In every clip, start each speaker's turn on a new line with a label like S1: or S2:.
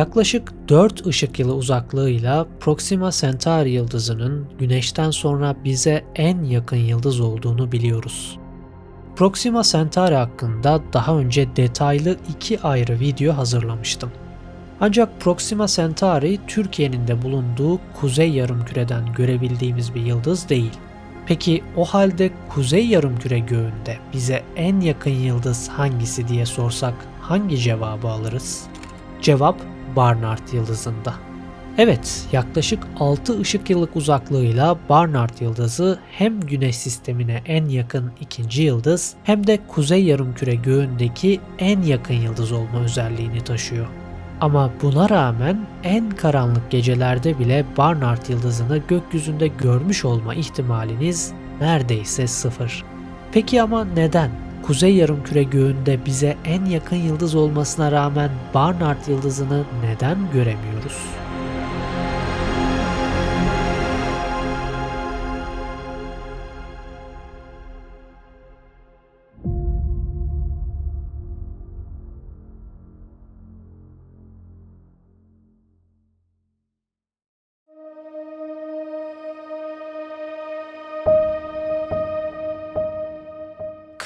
S1: Yaklaşık 4 ışık yılı uzaklığıyla Proxima Centauri yıldızının Güneş'ten sonra bize en yakın yıldız olduğunu biliyoruz. Proxima Centauri hakkında daha önce detaylı iki ayrı video hazırlamıştım. Ancak Proxima Centauri Türkiye'nin de bulunduğu kuzey yarımküreden görebildiğimiz bir yıldız değil. Peki o halde kuzey yarımküre göğünde bize en yakın yıldız hangisi diye sorsak hangi cevabı alırız? Cevap Barnard yıldızında. Evet, yaklaşık 6 ışık yıllık uzaklığıyla Barnard yıldızı hem Güneş sistemine en yakın ikinci yıldız hem de kuzey yarımküre göğündeki en yakın yıldız olma özelliğini taşıyor. Ama buna rağmen en karanlık gecelerde bile Barnard yıldızını gökyüzünde görmüş olma ihtimaliniz neredeyse sıfır. Peki ama neden? Kuzey yarımküre göğünde bize en yakın yıldız olmasına rağmen Barnard yıldızını neden göremiyoruz?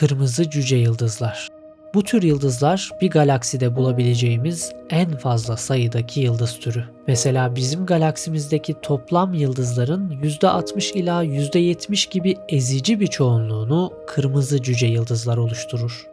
S1: Kırmızı cüce yıldızlar. Bu tür yıldızlar bir galakside bulabileceğimiz en fazla sayıdaki yıldız türü. Mesela bizim galaksimizdeki toplam yıldızların %60 ila %70 gibi ezici bir çoğunluğunu kırmızı cüce yıldızlar oluşturur.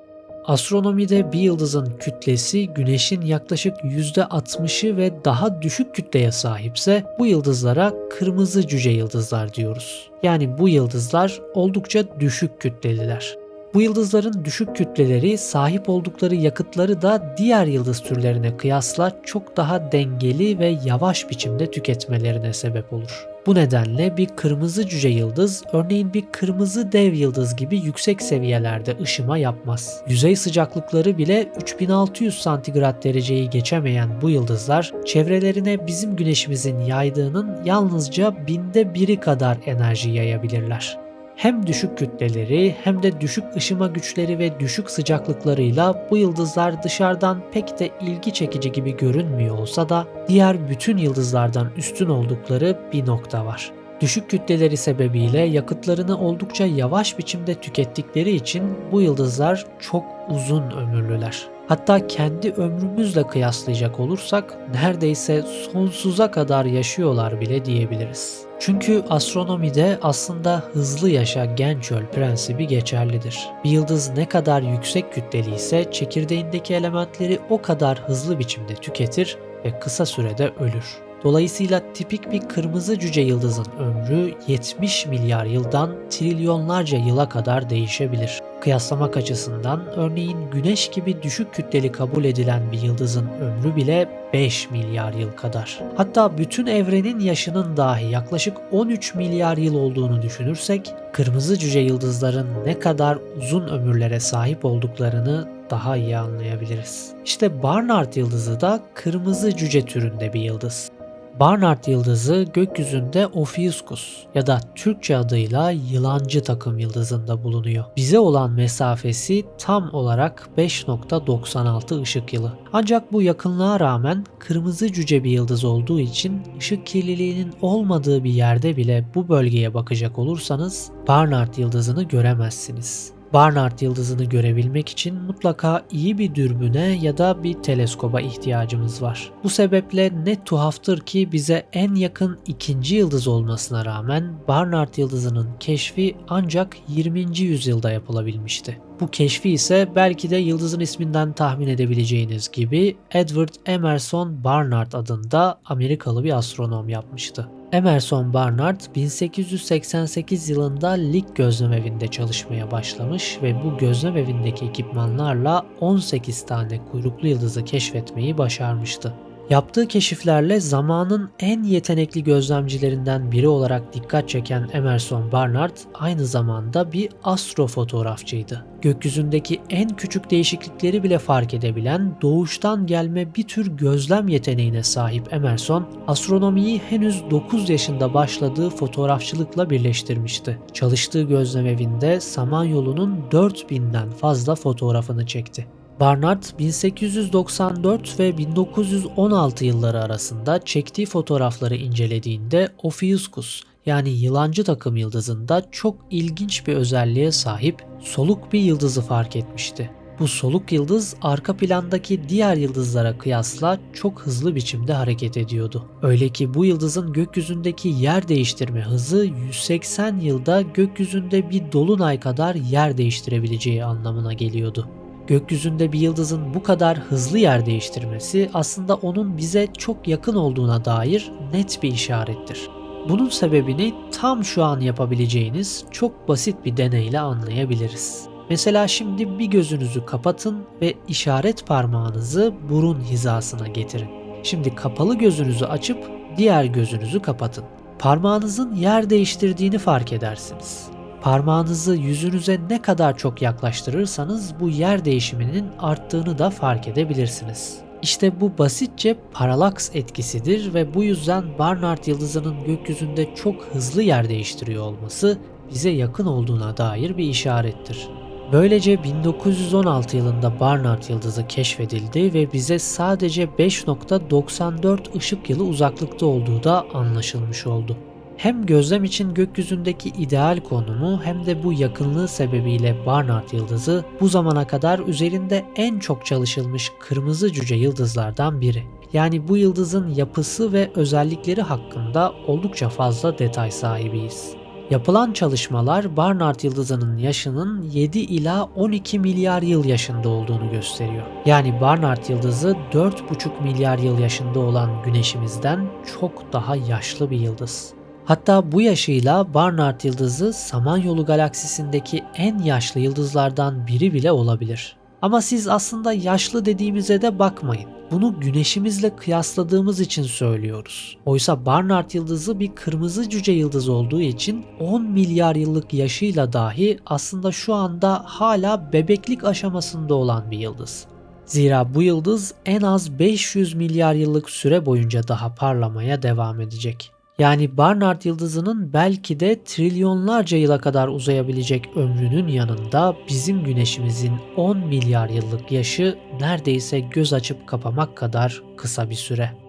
S1: Astronomide bir yıldızın kütlesi Güneş'in yaklaşık %60'ı ve daha düşük kütleye sahipse bu yıldızlara kırmızı cüce yıldızlar diyoruz. Yani bu yıldızlar oldukça düşük kütleliler. Bu yıldızların düşük kütleleri sahip oldukları yakıtları da diğer yıldız türlerine kıyasla çok daha dengeli ve yavaş biçimde tüketmelerine sebep olur. Bu nedenle bir kırmızı cüce yıldız örneğin bir kırmızı dev yıldız gibi yüksek seviyelerde ışıma yapmaz. Yüzey sıcaklıkları bile 3600 santigrat dereceyi geçemeyen bu yıldızlar çevrelerine bizim güneşimizin yaydığının yalnızca binde biri kadar enerji yayabilirler hem düşük kütleleri hem de düşük ışıma güçleri ve düşük sıcaklıklarıyla bu yıldızlar dışarıdan pek de ilgi çekici gibi görünmüyor olsa da diğer bütün yıldızlardan üstün oldukları bir nokta var. Düşük kütleleri sebebiyle yakıtlarını oldukça yavaş biçimde tükettikleri için bu yıldızlar çok uzun ömürlüler. Hatta kendi ömrümüzle kıyaslayacak olursak neredeyse sonsuza kadar yaşıyorlar bile diyebiliriz. Çünkü astronomide aslında hızlı yaşa genç öl prensibi geçerlidir. Bir yıldız ne kadar yüksek kütleli ise çekirdeğindeki elementleri o kadar hızlı biçimde tüketir ve kısa sürede ölür. Dolayısıyla tipik bir kırmızı cüce yıldızın ömrü 70 milyar yıldan trilyonlarca yıla kadar değişebilir. Kıyaslamak açısından örneğin Güneş gibi düşük kütleli kabul edilen bir yıldızın ömrü bile 5 milyar yıl kadar. Hatta bütün evrenin yaşının dahi yaklaşık 13 milyar yıl olduğunu düşünürsek kırmızı cüce yıldızların ne kadar uzun ömürlere sahip olduklarını daha iyi anlayabiliriz. İşte Barnard yıldızı da kırmızı cüce türünde bir yıldız. Barnard yıldızı gökyüzünde Ophiuchus ya da Türkçe adıyla yılancı takım yıldızında bulunuyor. Bize olan mesafesi tam olarak 5.96 ışık yılı. Ancak bu yakınlığa rağmen kırmızı cüce bir yıldız olduğu için ışık kirliliğinin olmadığı bir yerde bile bu bölgeye bakacak olursanız Barnard yıldızını göremezsiniz. Barnard yıldızını görebilmek için mutlaka iyi bir dürbüne ya da bir teleskoba ihtiyacımız var. Bu sebeple ne tuhaftır ki bize en yakın ikinci yıldız olmasına rağmen Barnard yıldızının keşfi ancak 20. yüzyılda yapılabilmişti. Bu keşfi ise belki de yıldızın isminden tahmin edebileceğiniz gibi Edward Emerson Barnard adında Amerikalı bir astronom yapmıştı. Emerson Barnard 1888 yılında Lick gözlemevinde çalışmaya başlamış ve bu gözlemevindeki ekipmanlarla 18 tane kuyruklu yıldızı keşfetmeyi başarmıştı. Yaptığı keşiflerle zamanın en yetenekli gözlemcilerinden biri olarak dikkat çeken Emerson Barnard aynı zamanda bir astrofotoğrafçıydı. Gökyüzündeki en küçük değişiklikleri bile fark edebilen doğuştan gelme bir tür gözlem yeteneğine sahip Emerson, astronomiyi henüz 9 yaşında başladığı fotoğrafçılıkla birleştirmişti. Çalıştığı gözlemevinde Samanyolu'nun 4000'den fazla fotoğrafını çekti. Barnard 1894 ve 1916 yılları arasında çektiği fotoğrafları incelediğinde Ophiuchus yani yılancı takım yıldızında çok ilginç bir özelliğe sahip soluk bir yıldızı fark etmişti. Bu soluk yıldız arka plandaki diğer yıldızlara kıyasla çok hızlı biçimde hareket ediyordu. Öyle ki bu yıldızın gökyüzündeki yer değiştirme hızı 180 yılda gökyüzünde bir dolunay kadar yer değiştirebileceği anlamına geliyordu. Gökyüzünde bir yıldızın bu kadar hızlı yer değiştirmesi aslında onun bize çok yakın olduğuna dair net bir işarettir. Bunun sebebini tam şu an yapabileceğiniz çok basit bir deneyle anlayabiliriz. Mesela şimdi bir gözünüzü kapatın ve işaret parmağınızı burun hizasına getirin. Şimdi kapalı gözünüzü açıp diğer gözünüzü kapatın. Parmağınızın yer değiştirdiğini fark edersiniz. Parmağınızı yüzünüze ne kadar çok yaklaştırırsanız bu yer değişiminin arttığını da fark edebilirsiniz. İşte bu basitçe paralaks etkisidir ve bu yüzden Barnard yıldızının gökyüzünde çok hızlı yer değiştiriyor olması bize yakın olduğuna dair bir işarettir. Böylece 1916 yılında Barnard yıldızı keşfedildi ve bize sadece 5.94 ışık yılı uzaklıkta olduğu da anlaşılmış oldu. Hem gözlem için gökyüzündeki ideal konumu hem de bu yakınlığı sebebiyle Barnard yıldızı bu zamana kadar üzerinde en çok çalışılmış kırmızı cüce yıldızlardan biri. Yani bu yıldızın yapısı ve özellikleri hakkında oldukça fazla detay sahibiyiz. Yapılan çalışmalar Barnard yıldızının yaşının 7 ila 12 milyar yıl yaşında olduğunu gösteriyor. Yani Barnard yıldızı 4,5 milyar yıl yaşında olan güneşimizden çok daha yaşlı bir yıldız. Hatta bu yaşıyla Barnard yıldızı Samanyolu galaksisindeki en yaşlı yıldızlardan biri bile olabilir. Ama siz aslında yaşlı dediğimize de bakmayın. Bunu güneşimizle kıyasladığımız için söylüyoruz. Oysa Barnard yıldızı bir kırmızı cüce yıldız olduğu için 10 milyar yıllık yaşıyla dahi aslında şu anda hala bebeklik aşamasında olan bir yıldız. Zira bu yıldız en az 500 milyar yıllık süre boyunca daha parlamaya devam edecek. Yani Barnard yıldızının belki de trilyonlarca yıla kadar uzayabilecek ömrünün yanında bizim güneşimizin 10 milyar yıllık yaşı neredeyse göz açıp kapamak kadar kısa bir süre.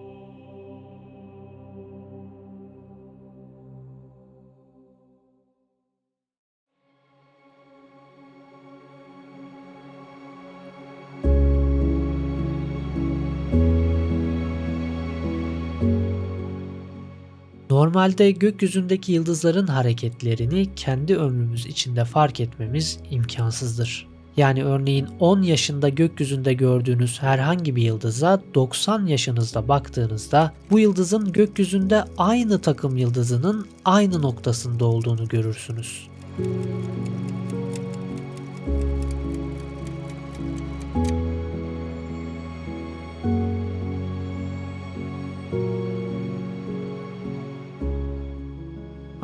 S1: Normalde gökyüzündeki yıldızların hareketlerini kendi ömrümüz içinde fark etmemiz imkansızdır. Yani örneğin 10 yaşında gökyüzünde gördüğünüz herhangi bir yıldıza 90 yaşınızda baktığınızda bu yıldızın gökyüzünde aynı takım yıldızının aynı noktasında olduğunu görürsünüz.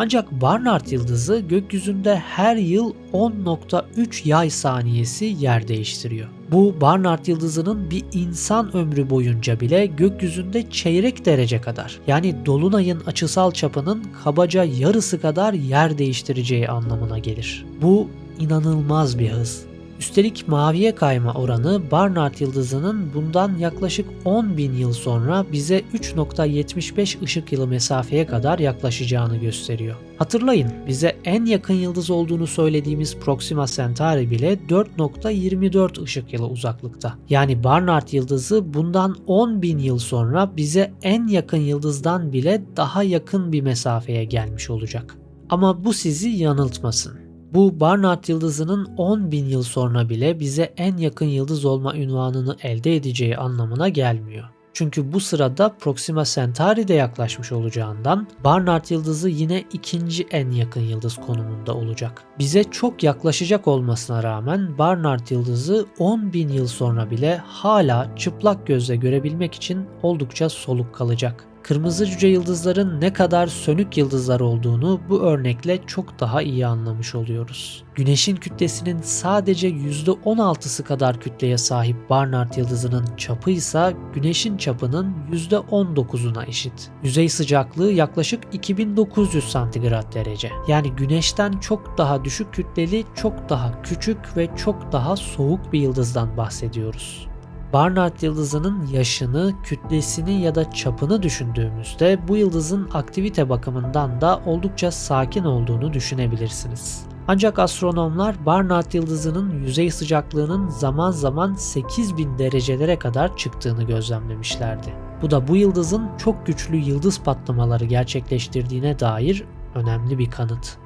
S1: Ancak Barnard yıldızı gökyüzünde her yıl 10.3 yay saniyesi yer değiştiriyor. Bu Barnard yıldızının bir insan ömrü boyunca bile gökyüzünde çeyrek derece kadar yani dolunayın açısal çapının kabaca yarısı kadar yer değiştireceği anlamına gelir. Bu inanılmaz bir hız. Üstelik maviye kayma oranı Barnard yıldızının bundan yaklaşık 10 bin yıl sonra bize 3.75 ışık yılı mesafeye kadar yaklaşacağını gösteriyor. Hatırlayın bize en yakın yıldız olduğunu söylediğimiz Proxima Centauri bile 4.24 ışık yılı uzaklıkta. Yani Barnard yıldızı bundan 10 bin yıl sonra bize en yakın yıldızdan bile daha yakın bir mesafeye gelmiş olacak. Ama bu sizi yanıltmasın. Bu Barnard yıldızının 10 bin yıl sonra bile bize en yakın yıldız olma ünvanını elde edeceği anlamına gelmiyor. Çünkü bu sırada Proxima Centauri de yaklaşmış olacağından Barnard yıldızı yine ikinci en yakın yıldız konumunda olacak. Bize çok yaklaşacak olmasına rağmen Barnard yıldızı 10 bin yıl sonra bile hala çıplak gözle görebilmek için oldukça soluk kalacak. Kırmızı cüce yıldızların ne kadar sönük yıldızlar olduğunu bu örnekle çok daha iyi anlamış oluyoruz. Güneşin kütlesinin sadece %16'sı kadar kütleye sahip Barnard yıldızının çapı ise Güneşin çapının %19'una eşit. Yüzey sıcaklığı yaklaşık 2900 santigrat derece. Yani Güneş'ten çok daha düşük kütleli, çok daha küçük ve çok daha soğuk bir yıldızdan bahsediyoruz. Barnard yıldızının yaşını, kütlesini ya da çapını düşündüğümüzde bu yıldızın aktivite bakımından da oldukça sakin olduğunu düşünebilirsiniz. Ancak astronomlar Barnard yıldızının yüzey sıcaklığının zaman zaman 8000 derecelere kadar çıktığını gözlemlemişlerdi. Bu da bu yıldızın çok güçlü yıldız patlamaları gerçekleştirdiğine dair önemli bir kanıt.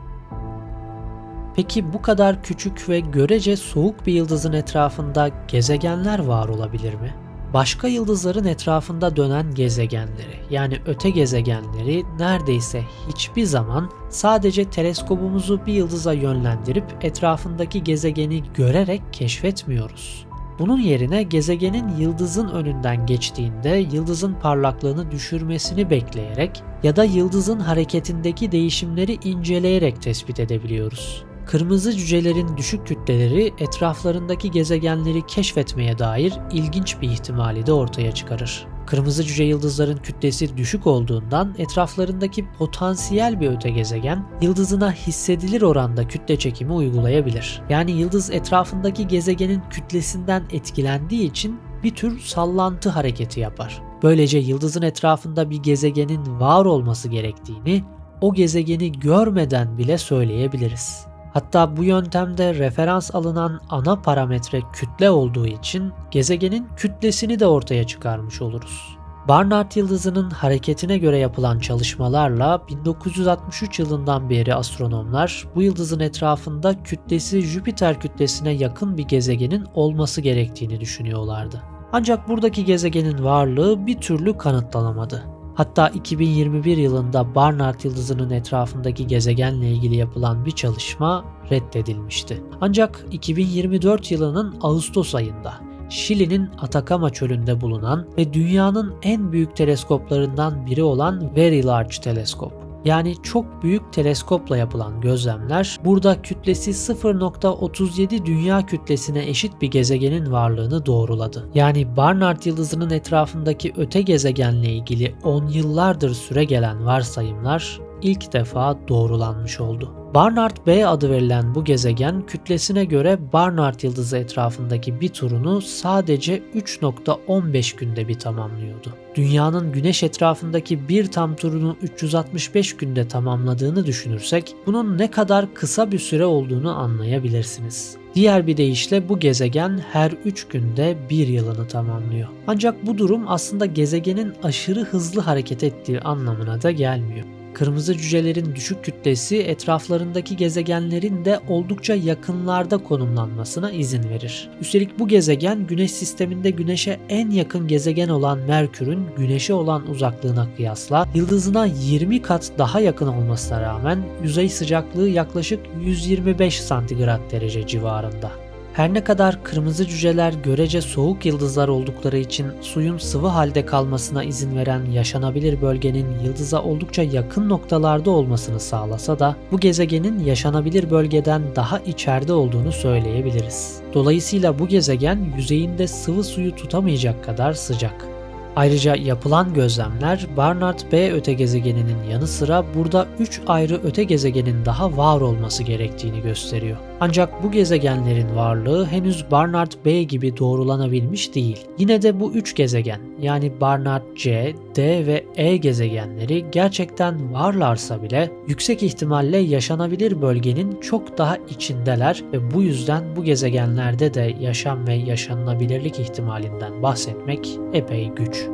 S1: Peki bu kadar küçük ve görece soğuk bir yıldızın etrafında gezegenler var olabilir mi? Başka yıldızların etrafında dönen gezegenleri yani öte gezegenleri neredeyse hiçbir zaman sadece teleskobumuzu bir yıldıza yönlendirip etrafındaki gezegeni görerek keşfetmiyoruz. Bunun yerine gezegenin yıldızın önünden geçtiğinde yıldızın parlaklığını düşürmesini bekleyerek ya da yıldızın hareketindeki değişimleri inceleyerek tespit edebiliyoruz. Kırmızı cücelerin düşük kütleleri etraflarındaki gezegenleri keşfetmeye dair ilginç bir ihtimali de ortaya çıkarır. Kırmızı cüce yıldızların kütlesi düşük olduğundan etraflarındaki potansiyel bir öte gezegen yıldızına hissedilir oranda kütle çekimi uygulayabilir. Yani yıldız etrafındaki gezegenin kütlesinden etkilendiği için bir tür sallantı hareketi yapar. Böylece yıldızın etrafında bir gezegenin var olması gerektiğini o gezegeni görmeden bile söyleyebiliriz. Hatta bu yöntemde referans alınan ana parametre kütle olduğu için gezegenin kütlesini de ortaya çıkarmış oluruz. Barnard yıldızının hareketine göre yapılan çalışmalarla 1963 yılından beri astronomlar bu yıldızın etrafında kütlesi Jüpiter kütlesine yakın bir gezegenin olması gerektiğini düşünüyorlardı. Ancak buradaki gezegenin varlığı bir türlü kanıtlanamadı. Hatta 2021 yılında Barnard yıldızının etrafındaki gezegenle ilgili yapılan bir çalışma reddedilmişti. Ancak 2024 yılının Ağustos ayında Şili'nin Atacama çölünde bulunan ve dünyanın en büyük teleskoplarından biri olan Very Large Teleskop yani çok büyük teleskopla yapılan gözlemler burada kütlesi 0.37 dünya kütlesine eşit bir gezegenin varlığını doğruladı. Yani Barnard yıldızının etrafındaki öte gezegenle ilgili 10 yıllardır süre gelen varsayımlar ilk defa doğrulanmış oldu. Barnard B adı verilen bu gezegen kütlesine göre Barnard yıldızı etrafındaki bir turunu sadece 3.15 günde bir tamamlıyordu. Dünyanın güneş etrafındaki bir tam turunu 365 günde tamamladığını düşünürsek bunun ne kadar kısa bir süre olduğunu anlayabilirsiniz. Diğer bir deyişle bu gezegen her 3 günde bir yılını tamamlıyor. Ancak bu durum aslında gezegenin aşırı hızlı hareket ettiği anlamına da gelmiyor. Kırmızı cücelerin düşük kütlesi etraflarındaki gezegenlerin de oldukça yakınlarda konumlanmasına izin verir. Üstelik bu gezegen Güneş sisteminde Güneş'e en yakın gezegen olan Merkür'ün Güneş'e olan uzaklığına kıyasla yıldızına 20 kat daha yakın olmasına rağmen yüzey sıcaklığı yaklaşık 125 santigrat derece civarında. Her ne kadar kırmızı cüceler görece soğuk yıldızlar oldukları için suyun sıvı halde kalmasına izin veren yaşanabilir bölgenin yıldıza oldukça yakın noktalarda olmasını sağlasa da bu gezegenin yaşanabilir bölgeden daha içeride olduğunu söyleyebiliriz. Dolayısıyla bu gezegen yüzeyinde sıvı suyu tutamayacak kadar sıcak. Ayrıca yapılan gözlemler Barnard B öte gezegeninin yanı sıra burada 3 ayrı öte gezegenin daha var olması gerektiğini gösteriyor. Ancak bu gezegenlerin varlığı henüz Barnard B gibi doğrulanabilmiş değil. Yine de bu 3 gezegen yani Barnard C, D ve E gezegenleri gerçekten varlarsa bile yüksek ihtimalle yaşanabilir bölgenin çok daha içindeler ve bu yüzden bu gezegenlerde de yaşam ve yaşanılabilirlik ihtimalinden bahsetmek epey güç.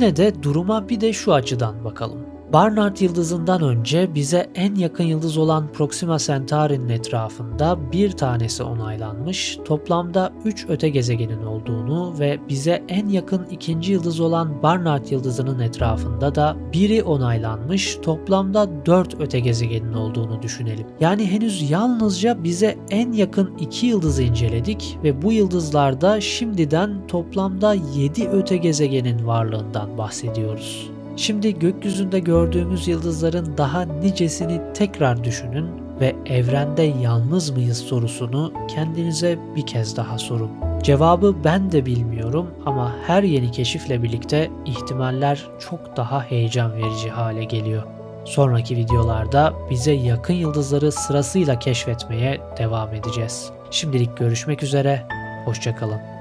S1: Yine de duruma bir de şu açıdan bakalım. Barnard yıldızından önce bize en yakın yıldız olan Proxima Centauri'nin etrafında bir tanesi onaylanmış, toplamda 3 öte gezegenin olduğunu ve bize en yakın ikinci yıldız olan Barnard yıldızının etrafında da biri onaylanmış, toplamda 4 öte gezegenin olduğunu düşünelim. Yani henüz yalnızca bize en yakın iki yıldızı inceledik ve bu yıldızlarda şimdiden toplamda 7 öte gezegenin varlığından bahsediyoruz. Şimdi gökyüzünde gördüğümüz yıldızların daha nicesini tekrar düşünün ve evrende yalnız mıyız sorusunu kendinize bir kez daha sorun. Cevabı ben de bilmiyorum ama her yeni keşifle birlikte ihtimaller çok daha heyecan verici hale geliyor. Sonraki videolarda bize yakın yıldızları sırasıyla keşfetmeye devam edeceğiz. Şimdilik görüşmek üzere, hoşçakalın.